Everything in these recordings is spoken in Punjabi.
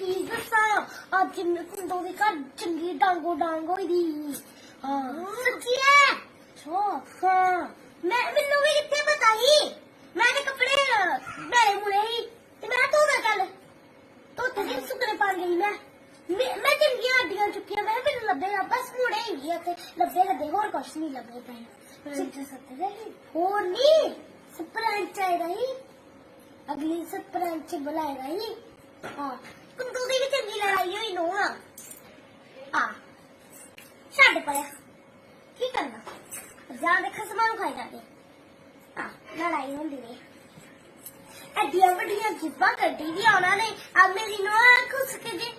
ਕੀ ਦੱਸਾਂ? ਅੱਜ ਮੇਰੇ ਕੁੰਡੋ ਦੇ ਘਰ ਚੰਗੀ ਡਾਂਗੋ ਡਾਂਗ ਹੋਈ ਦੀ। ਹਾਂ। ਸੱਚੀ ਹੈ ਹਾਂ। ਮੈਂ ਮੈਨੂੰ ਵੀ ਕਿੱਥੇ ਪਤਾ ਸੀ? ਮੈਂ ਤੇ ਕੱਪੜੇ ਬੜੇ ਮੁੜੇ ਸੀ। ਤੇ ਮੈਂ ਧੋ ਨਾ ਕੱਲ ਧੋਤੇ ਤੇ ਸੁੱਕਣੇ ਪਾ ਗਈ ਮੈਂ? ਮੈਂ ਚੰਗੀਆਂ ਅੱਡੀਆਂ ਚੁੱਕੀਆਂ। ਮੈਂ ਮੈਨੂੰ ਲੱਭੇ ਨਾ। ਬਸ ਮੁੜੇ ਹੀ ਗਿਆ ਤੇ ਲੱਭੇ ਲੱਭੇ ਹੋਰ ਕੁਛ ਨਹੀਂ ਲੱਭੇ ਪਏ ਸਿੱਧੇ ਸੱਤੇ ਰਹੀ ਹੋਰ ਨਹੀਂ ਸਰਪੰਚ ਆਇਆ ਰਹੀ ਅਗਲੀ ਸਰਪੰਚ ਬੁਲਾਇਆ ਰਹੀ ਹਾਂ ਕੁੰਦੂ ਦੀ ਵੀ ਚੰਗੀ ਲੜਾਈ ਹੋਈ ਨੋ ਆ ਆ ਛੱਡ ਪਰੇ ਕੀ ਕਰਨਾ ਜਾਂ ਦੇ ਖਸਮਾਂ ਨੂੰ ਖਾਈ ਜਾਂਦੇ ਆ ਲੜਾਈ ਹੁੰਦੀ ਨੇ ਐਡੀਆਂ ਵੱਡੀਆਂ ਜਿੱਬਾਂ ਕੱਢੀ ਦੀ ਉਹਨਾਂ ਨੇ ਆ ਮੇਰੀ ਨੋ ਖੁਸ ਕੇ ਦੇ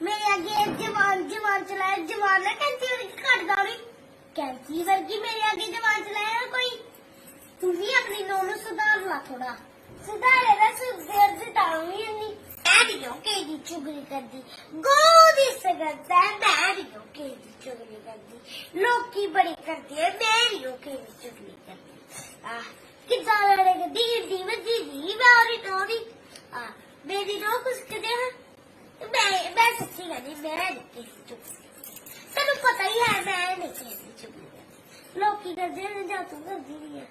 ਮੇਰੇ ਅੱਗੇ ਜਵਾਨ ਜਵਾਨ ਚਲਾਇਆ ਜਵਾਨ ਨਾ ਕੈਂਚੀ ਵਰਗੀ ਕੱਢਦਾ ਵੀ ਕੈਂਚੀ ਵਰਗੀ ਮੇਰੇ ਅੱਗੇ ਜਵਾਨ ਚਲਾਇਆ ਕੋਈ ਤੂੰ ਵੀ ਆਪਣੀ ਨੋ ਨੂੰ ਸੁਧਾਰ ਲਾ ਥੋੜਾ ਸੁਧਾਰੇ ਦਾ ਸੁਧਾਰ ਦੀ ਤਾਂਗੀ ਨਹੀਂ ਐਡੀਓ ਕੇ ਦੀ ਚੁਗਲੀ ਕਰਦੀ, ਗੋਦੀ ਸਗਦਾ ਐਡੀਓ ਕੇ ਦੀ ਚੁਗਲੀ ਕਰਦੀ। ਲੋਕੀ ਬੜੀ ਕਰਦੀ ਹੈ ਮੇਰੀਓ ਕੇ ਦੀ ਚੁਗਲੀ ਕਰਦੀ ਆ ਕਿੱਦਾਂ ਲੜੇਗਾ ਦੀ ਦੀ ਵੱਜੀ ਦੀ ਬਾਰੀ ਟੋਰੀ ਆ ਮੇਰੀ ਨੋ ਕੁਛ ਕਦੇ ਹਾਂ ਮੈਂ ਮੈਂ ਸੱਚੀ ਕਹਿੰਦੀ, ਮੈਂ ਨਹੀਂ ਤੈਨੂੰ ਪਤਾ ਹੀ ਹੈ, ਮੈਂ ਨਹੀਂ ਕਿਸੇ ਦੀ ਚੁਗਲੀ ਕਰਦੀ। ਲੋਕੀ ਕਰਦੇ ਨੇ, ਜਾਂ ਤੂੰ ਕਰਦੀ ਨਹੀਂ ਹੈ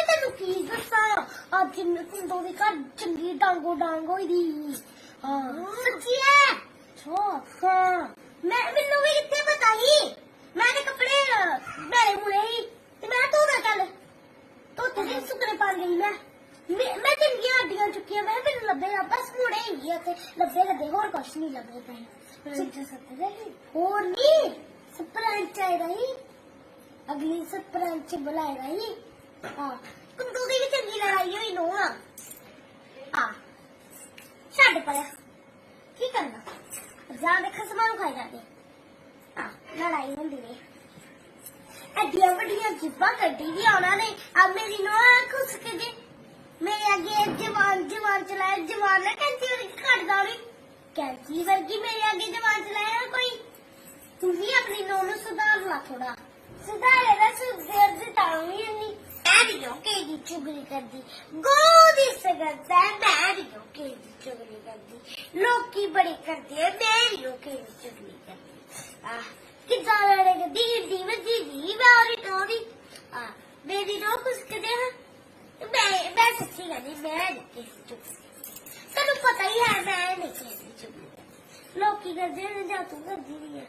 ਮੈਂ ਤੈਨੂੰ ਕੀ ਦੱਸਾਂ? ਅੱਜ ਮੈਂ ਦੇ ਘਰ ਚੰਗੀ ਡਾਂਗੋ ਡਾਂਗ ਹੋਈ ਦੀ। ਹਾਂ। ਸੱਚੀ ਹੈ ਹਾਂ। ਮੈਂ, ਮੈਨੂੰ ਵੀ ਕਿੱਥੇ ਪਤਾ ਸੀ? ਮੈਂ ਤੇ ਕੱਪੜੇ ਮੇਰੇ ਮੁਰੇ ਹੀ ਤੇ ਮੈਂ ਧੋ ਮੈਂ ਧੋਤੇ ਦੇ ਸੁੱਕਣੇ ਪਾ ਗਈ ਮੈਂ। ਮੈਂ ਚੰਗੀਆਂ ਹੱਡੀਆਂ ਚੁੱਕੀਆਂ। ਮੈਂ ਕਿਹਾ ਮੈਨੂੰ ਲੱਭੇਗਾ ਬਸ ਮੁੜੇ ਹੀ ਆ ਤੇ ਲੱਭੇ ਲੱਭੇ, ਹੋਰ ਕੁਛ ਨਹੀਂ ਲੱਭੇ ਪਏ ਸਿੱਧੇ ਸੱਤੇ ਦੇ ਹੋਰ ਨਹੀਂ ਸਪਰੈਂਚ ਆਈ ਰਹੀ ਅਗਲੀ ਸਪਰੈਂਚ ਬੁਲਾਏ ਰਹੀ ਹਾਂ ਕੁੰਦੂ ਦੀ ਵੀ ਚੰਗੀ ਲੜਾਈ ਹੋਈ ਨੋ ਆ ਆ ਛੱਡ ਪਰੇ ਕੀ ਕਰਨਾ ਜਾਂ ਦੇ ਖਸਮਾਂ ਨੂੰ ਖਾਈ ਜਾਂਦੇ ਆ ਲੜਾਈ ਹੁੰਦੀ ਨੇ ਐਡੀਆਂ ਵੱਡੀਆਂ ਜਿੱਬਾਂ ਕੱਢੀ ਦੀ ਉਹਨਾਂ ਨੇ ਆ ਮੇਰੀ ਨੋ ਖੁਸ ਕੇ ਦੇ ਮੇਰੇ ਅੱਗੇ ਜਵਾਨ ਜਵਾਨ ਚਲਾਇਆ ਜਵਾਨ ਨਾ ਕੈਂਚੀ ਵਰਗੀ ਕੱਢਦਾ ਵੀ ਕੈਂਚੀ ਵਰਗੀ ਮੇਰੇ ਅੱਗੇ ਜਵਾਨ ਚਲਾਇਆ ਕੋਈ ਤੂੰ ਵੀ ਆਪਣੀ ਨੋ ਨੂੰ ਸੁਧਾਰ ਲਾ ਥੋੜਾ ਸੁਧਾਰੇ ਦਾ ਸੁਧਾਰ ਦੀ ਤਾਂਗੀ ਨਹੀਂ ਐਡੀਓ ਕੇ ਦੀ ਚੁਗਲੀ ਕਰਦੀ ਗੋਦੀ ਸਗਦਾ ਐਡੀਓ ਕੇ ਦੀ ਚੁਗਲੀ ਕਰਦੀ ਲੋਕੀ ਬੜੀ ਕਰਦੀ ਹੈ ਮੇਰੀਓ ਕੇ ਦੀ ਚੁਗਲੀ ਕਰਦੀ ਆ ਕਿੱਦਾਂ ਲੜੇਗਾ ਦੀ ਦੀ ਵੱਜੀ ਦੀ ਬਾਰੀ ਟੋਰੀ ਆ ਮੇਰੀ ਨੋ ਕੁਛ ਕਦੇ ਮੈਂ ਮੈਂ ਸੱਚੀ ਕਹਿੰਦੀ ਮੈਂ ਨਹੀਂ ਕਿਸੇ ਚੁਗਲੀ ਤੈਨੂੰ ਪਤਾ ਹੀ ਹੈ ਮੈਂ ਨਹੀਂ ਕਿਸੇ ਚੁਗਲੀ ਕਰਦੀ। ਲੋਕੀ ਕਰਦੇ ਨੇ ਜਾਂ ਤੂੰ ਕਰਦੀ ਨਹੀਂ ਹੈ